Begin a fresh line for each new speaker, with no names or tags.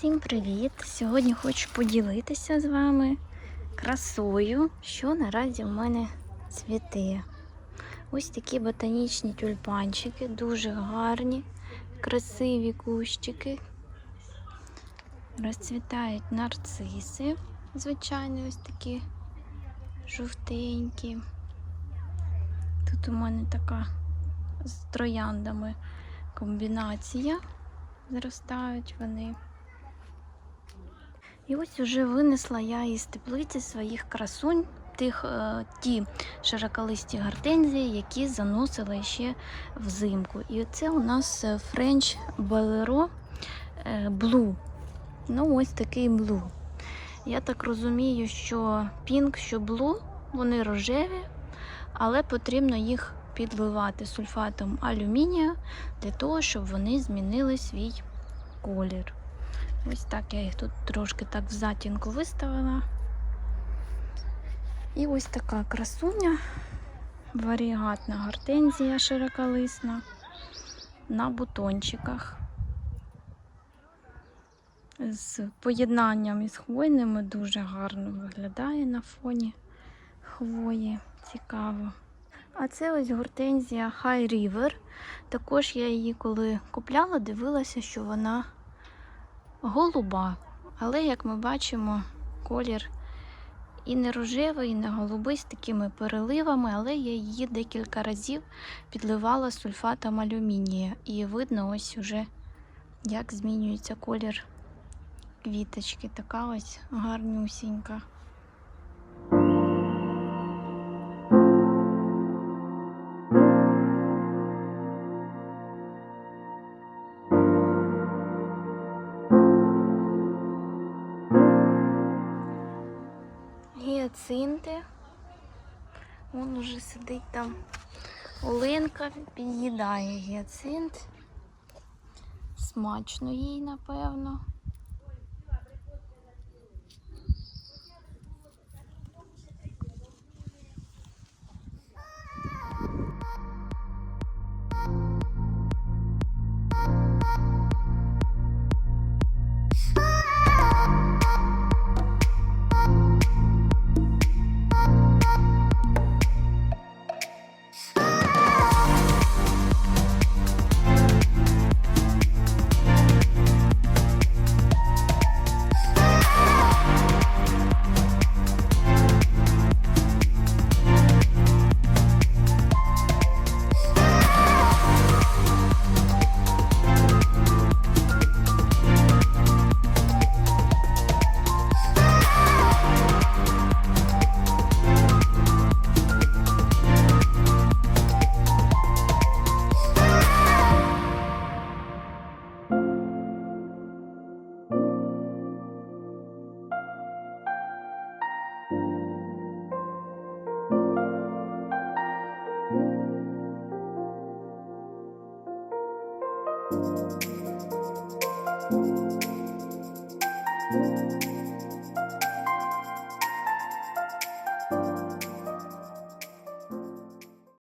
Всім привіт! Сьогодні хочу поділитися з вами красою, що наразі в мене цвіте. Ось такі ботанічні тюльпанчики, дуже гарні, красиві кущики. Розцвітають нарциси, звичайно, ось такі жовтенькі. Тут у мене така з трояндами комбінація. Зростають вони. І ось уже винесла я із теплиці своїх красунь, тих, е, ті широколисті гортензії, які заносила ще взимку. І це у нас е, French е, Blue. Ну, ось такий блу. Я так розумію, що пінк, що блу, вони рожеві, але потрібно їх підливати сульфатом алюмінія для того, щоб вони змінили свій колір. Ось так я їх тут трошки так в затінку виставила. І ось така красуня, варігатна гортензія широколисна на бутончиках. З поєднанням із хвойними дуже гарно виглядає на фоні хвої. Цікаво. А це ось гортензія High River. Також я її, коли купляла, дивилася, що вона голуба. Але, як ми бачимо, колір і не рожевий, і не голубий з такими переливами, але я її декілька разів підливала сульфатом алюмінія. І видно ось уже, як змінюється колір квіточки. Така ось гарнюсінька. Гіацинти. Вон уже сидить там Оленка, під'їдає гіацинт. Смачно їй, напевно. Música